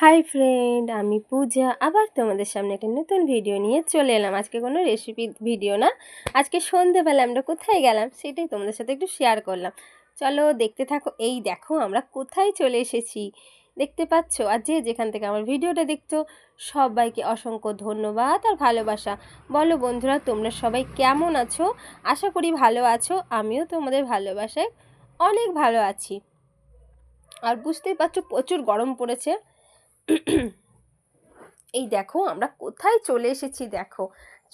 Hi friend, আমি পূজা। আবার তোমাদের সামনে একটা নতুন ভিডিও নিয়ে চলে এলাম। আজকে কোনো রেসিপি ভিডিও না। আজকে সন্ধেবেলা আমরা কোথায় গেলাম সেটাই তোমাদের সাথে একটু শেয়ার করলাম। চলো দেখতে থাকো। এই দেখো, আমরা কোথায় চলে এসেছি। দেখতে পাচ্ছ? আর যে যেখান থেকে আমার ভিডিওটা দেখছ, সবাইকে অসংখ্য ধন্যবাদ আর ভালোবাসা। বলো বন্ধুরা, তোমরা সবাই কেমন আছো? আশা করি ভালো আছো। আমিও তোমাদের ভালোবাসায় অনেক ভালো আছি। আর বুঝতেই পারছ, প্রচুর গরম পড়েছে। এই দেখো, আমরা কোথায় চলে এসেছি দেখো।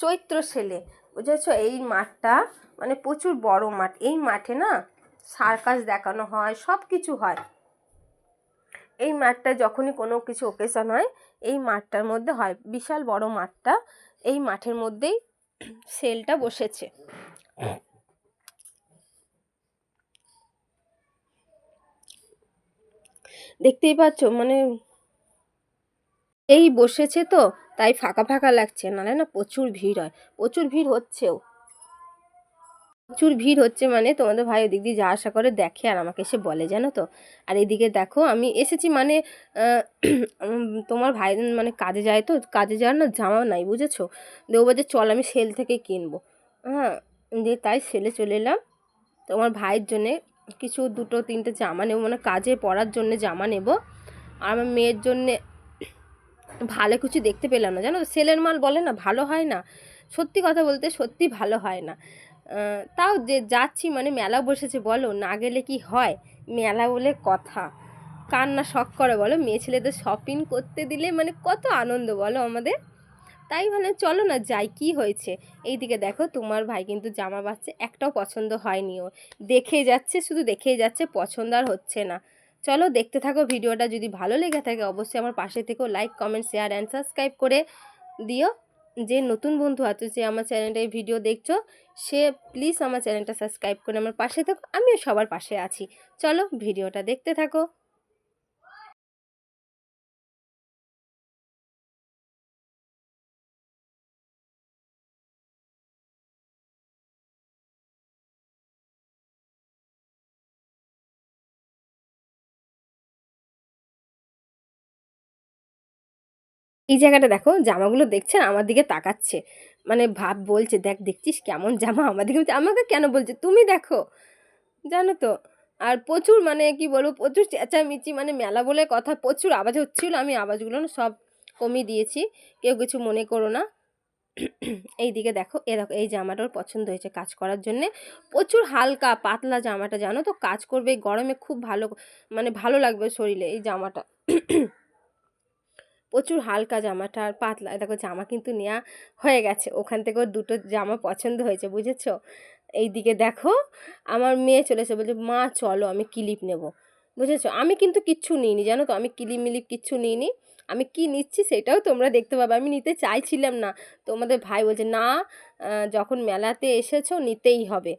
চৈত্র সেলে, বুঝেছ? এই মাঠটা মানে প্রচুর বড় মাঠ। এই মাঠে না সার্কাস দেখানো হয় সব কিছু হয়। এই মাঠটা যখনই কোনো কিছু ওকেশন হয়, এই মাঠটার মধ্যে হয়। বিশাল বড় মাঠটা, এই মাঠের মধ্যেই সেলটা বসেছে। দেখতেই পাচ্ছ? মানে এই বসেছে তো, তাই ফাঁকা ফাঁকা লাগছে, নাহলে না প্রচুর ভিড় হয়। প্রচুর ভিড় হচ্ছেও। প্রচুর ভিড় হচ্ছে মানে তোমাদের ভাই ওদিক দিয়ে যা আশা করে দেখে আর আমাকে এসে বলে, জানো তো? আর এদিকে দেখো, আমি এসেছি মানে তোমার ভাই মানে কাজে যায় তো, কাজে যাওয়ার না জামা নাই, বুঝেছ? দেবো যে চল আমি সেল থেকে কিনবো। হ্যাঁ দিয়ে তাই সেলে চলে এলাম। তোমার ভাইয়ের জন্যে কিছু দুটো, তিনটে জামা নেব মানে কাজে পরার জন্যে জামা নেব। আর আমার মেয়ের জন্যে ভালো কিছু দেখতে পেলাম না। জানো সেলের মাল বলে না, ভালো হয় না। সত্যি কথা বলতে সত্যি ভালো হয় না। তাও যে যাচ্ছি মানে মেলা বসেছে, বলো, না গেলে কি হয়? মেলা বলে কথা। কার না শখ করে, বলো, মেয়ে ছেলেদের শপিং করতে দিলে মানে কত আনন্দ, বলো আমাদের। তাই মানে চলো না, যাই, কি হয়েছে? এই দিকে দেখো, তোমার ভাই কিন্তু জামা বাচ্চা একটাও পছন্দ হয়নি ও দেখে যাচ্ছে, শুধু দেখেই যাচ্ছে, পছন্দ আর হচ্ছে না। চলো দেখতে থাকো ভিডিওটা। যদি ভালো লেগে থাকে, অবশ্যই আমার পাশে থেকেও like comment share and subscribe করে দিও। যে নতুন বন্ধু আছে, যে আমার চ্যানেলটায় ভিডিও দেখছ, সে প্লিজ আমার চ্যানেলটা সাবস্ক্রাইব করে আমার পাশে থাকো। আমিও সবার পাশে আছি। চলো ভিডিওটা দেখতে থাকো। এই জায়গাটা দেখো, জামাগুলো দেখছেন? আমার দিকে তাকাচ্ছে। মানে ভাব বলছে, দেখ, দেখছিস কেমন জামা? আমার দিকে আমাকে কেন বলছে? তুমি দেখো। জানো তো? আর প্রচুর মানে কি বলব, প্রচুর চেঁচামেচি মানে মেলা বলে কথা, প্রচুর আওয়াজ হচ্ছিল। আমি আওয়াজগুলো সব কমিয়ে দিয়েছি। কেউ কিছু মনে করো না। এই দিকে দেখো, এ দেখো, এই জামাটা ওর পছন্দ হয়েছে কাজ করার জন্যে। প্রচুর হালকা, পাতলা জামাটা, জানো তো? কাজ করবে, গরমে খুব ভালো মানে ভালো লাগবে শরীরে এই জামাটা। প্রচুর হালকা জামাটা আর পাতলা। দেখো জামা কিন্তু নেওয়া হয়ে গেছে। ওখান থেকেও দুটো জামা পছন্দ হয়েছে, বুঝেছ? এই দিকে দেখো, আমার মেয়ে চলেছে বলছে, মা, চলো, আমি ক্লিপ নেব। বুঝেছ? আমি কিন্তু কিচ্ছু নিইনি, জানো তো? আমি ক্লিপ মিলিপ কিচ্ছু নিইনি। আমি কি নিচ্ছি সেটাও তোমরা দেখতে পাবে। আমি নিতে চাইছিলাম না। তোমাদের ভাই বলছে, না যখন মেলাতে এসেছ, নিতেই হবে।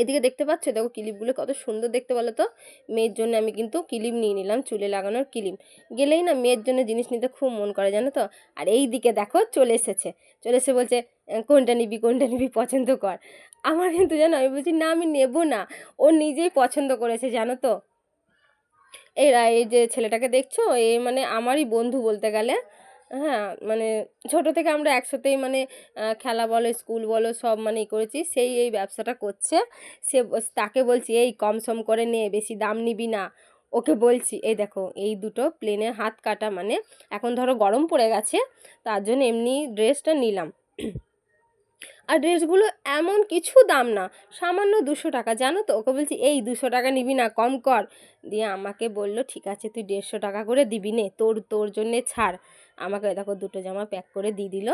এদিকে দেখতে পাচ্ছ? দেখো ক্লিপগুলো কত সুন্দর দেখতে বলো তো। মেয়ের জন্য আমি কিন্তু ক্লিপ নিয়ে নিলাম, চুলে লাগানোর ক্লিপ। গেলেই না মেয়ের জন্য জিনিস নিতে খুব মন করে, জানো তো? আর এই দিকে দেখো চলে এসেছে। চলে এসে বলছে কোনটা নিবি কোনটা নিবি পছন্দ কর। আমার কিন্তু জানো, আমি বলছি, না, আমি নেব না। ও নিজেই পছন্দ করেছে, জানো তো? এরা এই যে ছেলেটাকে দেখছ, এ মানে আমারই বন্ধু বলতে গেলে। হ্যাঁ মানে ছোট থেকে আমরা একসাথেই মানে খেলা বলো, স্কুল বলো, সব মানে করেছি। সেই এই ব্যবসাটা করছে। সে তাকে বলছি, এই কম সম করে নে, বেশি দাম নিবি না। ওকে বলছি, এই দেখো, এই দুটো প্লেনের হাত কাটা মানে এখন ধরো গরম পড়ে গেছে, তার জন্য এমনি ড্রেসটা নিলাম। আর ড্রেসগুলো এমন কিছু দাম না, সামান্য দুশো টাকা, জানো তো? ওকে বলছি, এই দুশো টাকা নিবি না, কম কর। দিয়ে আমাকে বলল, ঠিক আছে, তুই দেড়শো টাকা করে দিবি নে, তোর তোর জন্যে ছাড়। আমাকে দেখো দুটো জামা প্যাক করে দিয়ে দিল।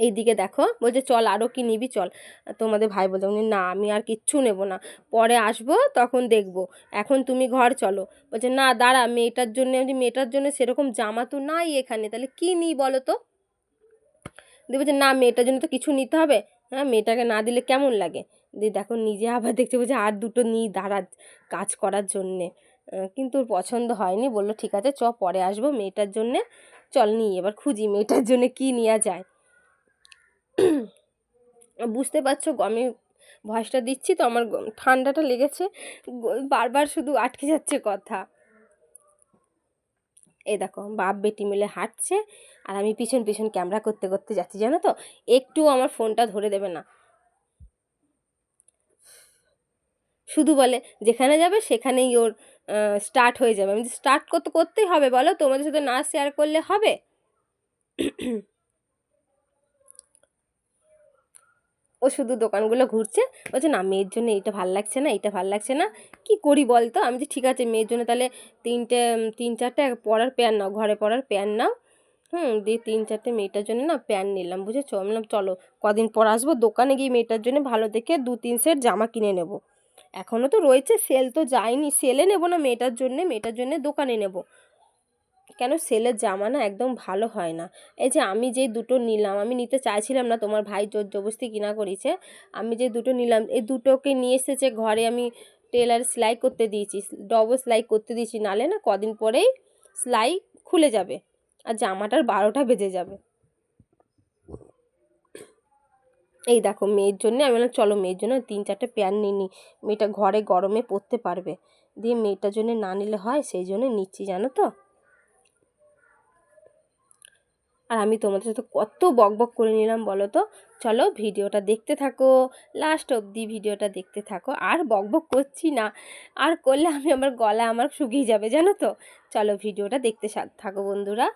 এইদিকে দেখো, বলছে, চল আরও কি নিবি? চল। তোমাদের ভাই বলতে না, আমি আর কিচ্ছু নেব না। পরে আসব, তখন দেখব। এখন তুমি ঘর চলো। বলছে, না, দাঁড়া, মেয়েটার জন্য, আমি মেয়েটার জন্য সেরকম জামা তো নাই এখানে, তাহলে কী নিই বলো তো? দিয়ে বলছে, না, মেয়েটার জন্য তো কিছু নিতে হবে। হ্যাঁ মেয়েটাকে না দিলে কেমন লাগে? দিয়ে দেখো, নিজে আবার দেখতে বলছে, আর দুটো নিই দাঁড়া, কাজ করার জন্যে। কিন্তু পছন্দ হয়নি। বলল, ঠিক আছে, চ, পরে আসব মেয়েটার জন্যে। চল নিই এবার খুঁজি মেয়েটার জন্য কী নেওয়া যায়। বুঝতে পারছ আমি ভয়েসটা দিচ্ছি তো, আমার ঠান্ডাটা লেগেছে। বারবার শুধু আটকে যাচ্ছে কথা। এই দেখো, বাপ বেটি মিলে হাঁটছে, আর আমি পিছন পিছন ক্যামেরা করতে করতে যাচ্ছি, জানো তো? একটু আমার ফোনটা ধরে দেবে না। শুধু বলে, যেখানে যাবে সেখানেই ওর স্টার্ট হয়ে যাবে। আমি স্টার্ট করতে, করতেই হবে বলো, তোমাদের সাথে না শেয়ার করলে হবে? ও শুধু দোকানগুলো ঘুরছে, বলছে, না, মেয়ের জন্য এইটা ভালো লাগছে না এইটা ভালো লাগছে না। কি করি বল তো আমি যে ঠিক আছে, মেয়ের জন্য তাহলে তিনটে, তিন চারটে পরার প্যান্ট নাও, ঘরে পরার প্যান্ট নাও। হুম, দিয়ে তিন চারটে মেয়েটার জন্য না প্যান্ট নিলাম, বুঝেছ? আমি চলো, কদিন পর আসব, দোকানে গিয়ে মেয়েটার জন্য ভালো দেখে দু তিন সেট জামা কিনে নেব। এখনও তো রয়েছে সেল তো যায়নি। সেলে নেব না মেয়েটার জন্যে মেয়েটার জন্যে দোকানে নেব। কেন? সেলের জামা না একদম ভালো হয় না। এই যে আমি যে দুটো নিলাম, আমি নিতে চাইছিলাম না, তোমার ভাই জোর জবস্তি কিনা করেছে, আমি যে দুটো নিলাম, এই দুটোকে নিয়ে এসেছে ঘরে আমি টেলার সেলাই করতে দিয়েছি ডবল সেলাই করতে দিয়েছি, নালে না কদিন পরেই সেলাই খুলে যাবে, আর জামাটার বারোটা বেজে যাবে। এই দেখো মেয়ের জন্য, আমি বললাম চলো মেয়ের জন্য তিন চারটে প্যান্ট নিয়ে নিই মেয়েটা ঘরে গরমে পরতে পারবে। দিয়ে মেয়েটার জন্য না নিলে হয়, সেই জন্য নিচ্ছি, জানো তো? আর আমি তোমাদের সাথে কত বক বক করে নিলাম, বলো তো? চলো ভিডিওটা দেখতে থাকো লাস্ট অবধি ভিডিওটা দেখতে থাকো। আর বক বক করছি না, আর করলে আমি আমার গলা আমার শুকিয়ে যাবে, জানো তো? চলো ভিডিওটা দেখতে থাকো বন্ধুরা।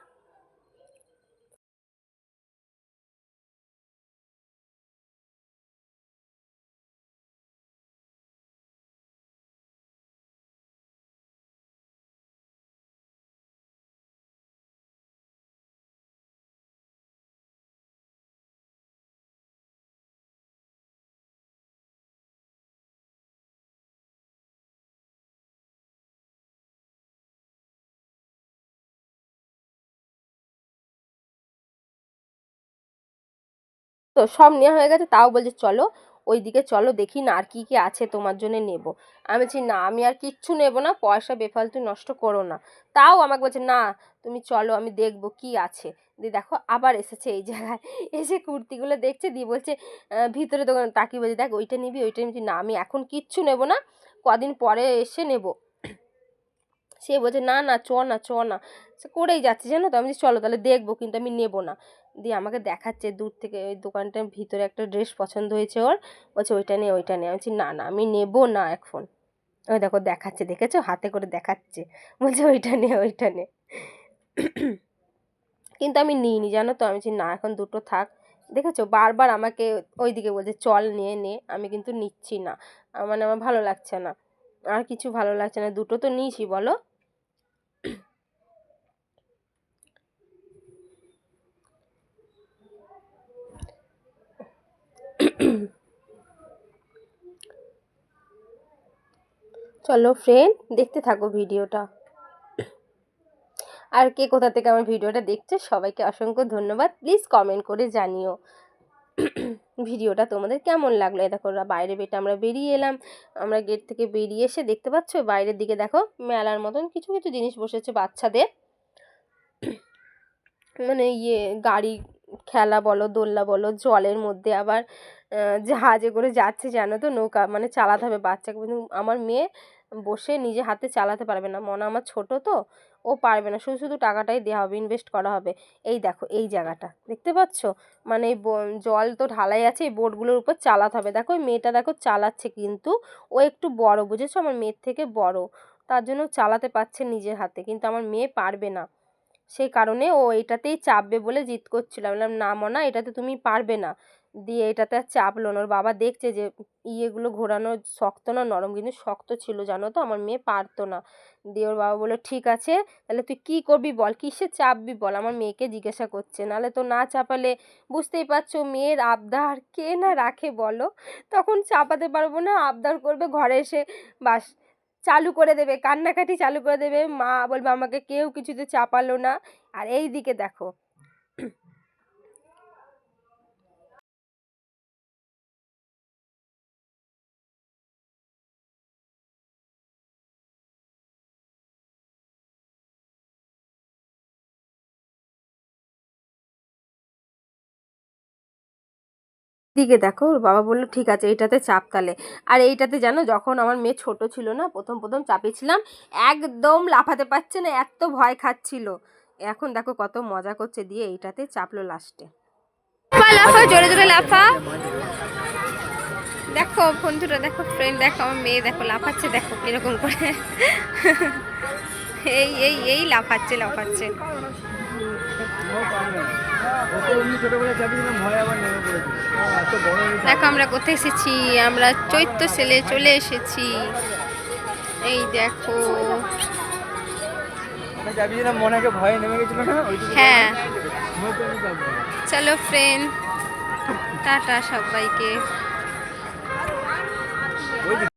তো সব নেওয়া হয়ে গেছে, তাও বলছে চলো ওই দিকে চলো দেখি না আর কী কী আছে তোমার জন্য নেব। আমি বলছি, না, আমি আর কিচ্ছু নেব না, পয়সা বেফালতু নষ্ট করো না। তাও আমাকে বলছে, না, তুমি চলো আমি দেখব কি আছে। দিয়ে দেখো আবার এসেছে এই জায়গায়, এসে কুর্তিগুলো দেখছে, দিয়ে বলছে ভিতরে দোকান তাকিয়ে বলছে, দেখ, ওইটা নিবি ওইটা নিবি। না, আমি এখন কিচ্ছু নেব না, কদিন পরে এসে নেব। সে বলছে, না না, চ না চ না। সে করেই যাচ্ছে, জানো তো? আমি চলো তাহলে দেখব, কিন্তু আমি নেব না। দিয়ে আমাকে দেখাচ্ছে দূর থেকে, ওই দোকানটার ভিতরে একটা ড্রেস পছন্দ হয়েছে ওর। বলছে, ওইটা নিয়ে ওইটা নিয়ে আমি না না, আমি নেব না এখন। ওই দেখো, দেখাচ্ছে, দেখেছ? হাতে করে দেখাচ্ছে। বলছে, ওইটা নে ওইটা নে। কিন্তু আমি নিইনি, জানো তো? আমি না, এখন দুটো থাক। দেখেছ? বারবার আমাকে ওই দিকে বলছে, চল নিয়ে নে। আমি কিন্তু নিচ্ছি না। মানে আমার ভালো লাগছে না। আর কিছু ভালো লাগছে না। দুটো তো নিয়েছি, বলো? চলো ফ্রেন্ড দেখতে থাকো ভিডিওটা। আর কে কোথা থেকে আমার ভিডিওটা দেখছে, সবাইকে অসংখ্য ধন্যবাদ। প্লিজ কমেন্ট করে জানিও ভিডিওটা তোমাদের কেমন লাগল। দেখো, বাইরে বেটে আমরা বেরিয়ে এলাম। আমরা গেট থেকে বেরিয়ে এসে দেখতে পাচ্ছ বাইরের দিকে দেখো, মেলার মতন কিছু কিছু জিনিস বসেছে বাচ্চাদের। মানে ইয়ে গাড়ি খেলা বলো, দোলনা বলো, জলের মধ্যে আবার জাহাজে করে যাচ্ছে জানো তো নৌকা মানে চালাতে হবে বাচ্চাকে। কিন্তু আমার মেয়ে বসে নিজে হাতে চালাতে পারবে না। মনে আমার ছোট তো, ও পারবে না। শুধু শুধু টাকাটাই দেওয়া হবে ইনভেস্ট করা হবে। এই দেখো, এই জায়গাটা। দেখতে পাচ্ছ? মানে এই জল তো ঢালাই আছে, এই বোটগুলোর উপর চালাতে হবে। দেখো ওই মেয়েটা দেখো চালাচ্ছে কিন্তু, ও একটু বড়, বুঝেছ? আমার মেয়ের থেকে বড়। তার জন্য চালাতে পারছে নিজের হাতে, কিন্তু আমার মেয়ে পারবে না। সেই কারণে ও এটাতেই চাপবে বলে জিদ করছিল। বললাম, না মনা, এটাতে তুমি পারবে না। দিয়ে এটাতে আর চাপলো না। ওর বাবা দেখছে যে ইয়েগুলো ঘোরানো শক্ত না, নরম, কিন্তু শক্ত ছিল, জানো তো? আমার মেয়ে পারতো না। দিয়ে ওর বাবা বলল, ঠিক আছে, তাহলে তুই কী করবি বল? কিসে চাপবি বল? আমার মেয়েকে জিজ্ঞাসা করছে। নাহলে তো না চাপালে বুঝতেই পারছ মেয়ের আবদার কে না রাখে বলো? তখন চাপাতে পারব না, আবদার করবে ঘরে এসে বাস চালু করে দেবে, কান্নাকাটি চালু করে দেবে। মা বলবে, আমাকে কেউ কিছুতে চাপালো না। আর এই দিকে দেখো দিকে দেখো, ওর বাবা বলল, ঠিক আছে, এইটাতে চাপ তালে। আর এইটাতে জানো, যখন আমার মেয়ে ছোট ছিল না, প্রথম প্রথম চাপিয়েছিলাম একদম লাফাতে পারছে না, এত ভয় খাচ্ছিল। এখন দেখো কত মজা করছে দিয়ে এইটাতে চাপলো লাস্টে লাফা জোরে জোরে লাফা। দেখো বন্ধুরা, দেখো ফ্রেন্ড দেখো আমার মেয়ে, দেখো লাফাচ্ছে, দেখো এরকম করে। এই এই এই লাফাচ্ছে লাফাচ্ছে। দেখো, আমরা কোথায় এসেছি? আমরা চৈত্য সেলে চলে এসেছি। এই দেখো। হ্যাঁ। চলো ফ্রেন্ড টাটা সবাইকে।